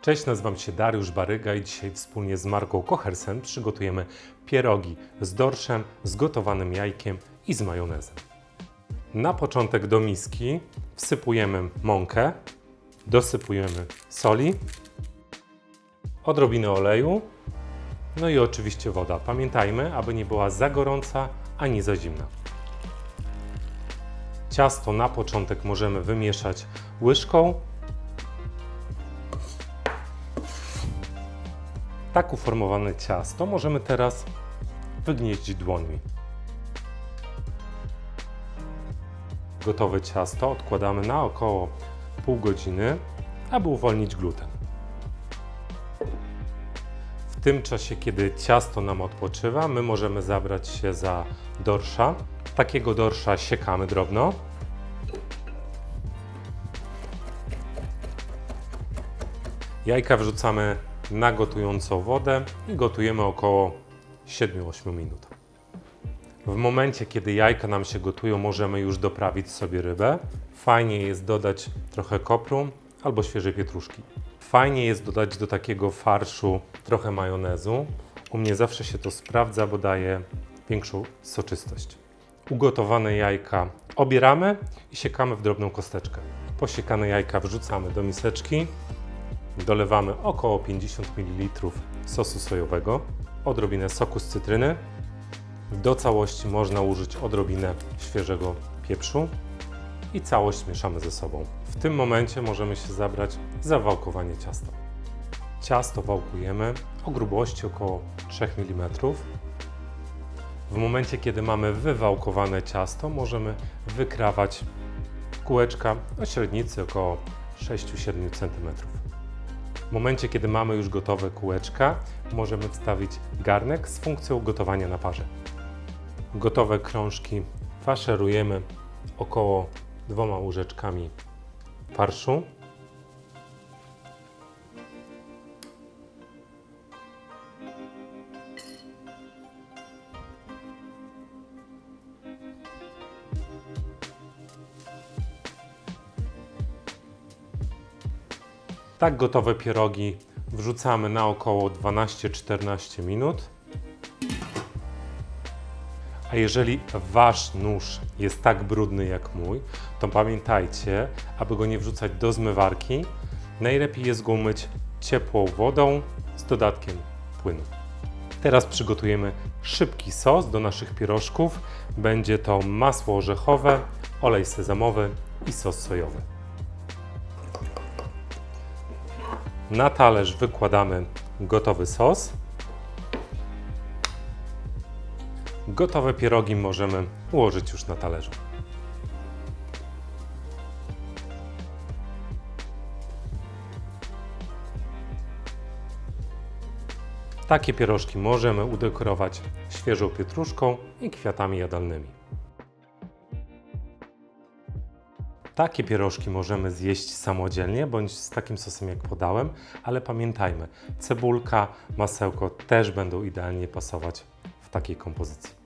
Cześć, nazywam się Dariusz Baryga i dzisiaj wspólnie z Marką Kochersen przygotujemy pierogi z dorszem, z gotowanym jajkiem i z majonezem. Na początek do miski wsypujemy mąkę, dosypujemy soli, odrobinę oleju, no i oczywiście woda. Pamiętajmy, aby nie była za gorąca ani za zimna. Ciasto na początek możemy wymieszać łyżką. Tak uformowane ciasto możemy teraz wygnieździć dłońmi. Gotowe ciasto odkładamy na około pół godziny, aby uwolnić gluten. W tym czasie, kiedy ciasto nam odpoczywa, my możemy zabrać się za dorsza. Takiego dorsza siekamy drobno. Jajka wrzucamy na gotującą wodę i gotujemy około 7-8 minut. W momencie, kiedy jajka nam się gotują, możemy już doprawić sobie rybę. Fajnie jest dodać trochę kopru albo świeżej pietruszki. Fajnie jest dodać do takiego farszu trochę majonezu. U mnie zawsze się to sprawdza, bo daje większą soczystość. Ugotowane jajka obieramy i siekamy w drobną kosteczkę. Posiekane jajka wrzucamy do miseczki. Dolewamy około 50 ml sosu sojowego, odrobinę soku z cytryny. Do całości można użyć odrobinę świeżego pieprzu i całość mieszamy ze sobą. W tym momencie możemy się zabrać za wałkowanie ciasta. Ciasto wałkujemy o grubości około 3 mm. W momencie, kiedy mamy wywałkowane ciasto, możemy wykrawać kółeczka o średnicy około 6-7 cm. W momencie, kiedy mamy już gotowe kółeczka, możemy wstawić garnek z funkcją gotowania na parze. Gotowe krążki faszerujemy około dwoma łyżeczkami farszu. Tak gotowe pierogi wrzucamy na około 12-14 minut. A jeżeli wasz nóż jest tak brudny jak mój, to pamiętajcie, aby go nie wrzucać do zmywarki, najlepiej jest go umyć ciepłą wodą z dodatkiem płynu. Teraz przygotujemy szybki sos do naszych pierożków. Będzie to masło orzechowe, olej sezamowy i sos sojowy. Na talerz wykładamy gotowy sos. Gotowe pierogi możemy ułożyć już na talerzu. Takie pierożki możemy udekorować świeżą pietruszką i kwiatami jadalnymi. Takie pierożki możemy zjeść samodzielnie bądź z takim sosem jak podałem, ale pamiętajmy, cebulka, masełko też będą idealnie pasować w takiej kompozycji.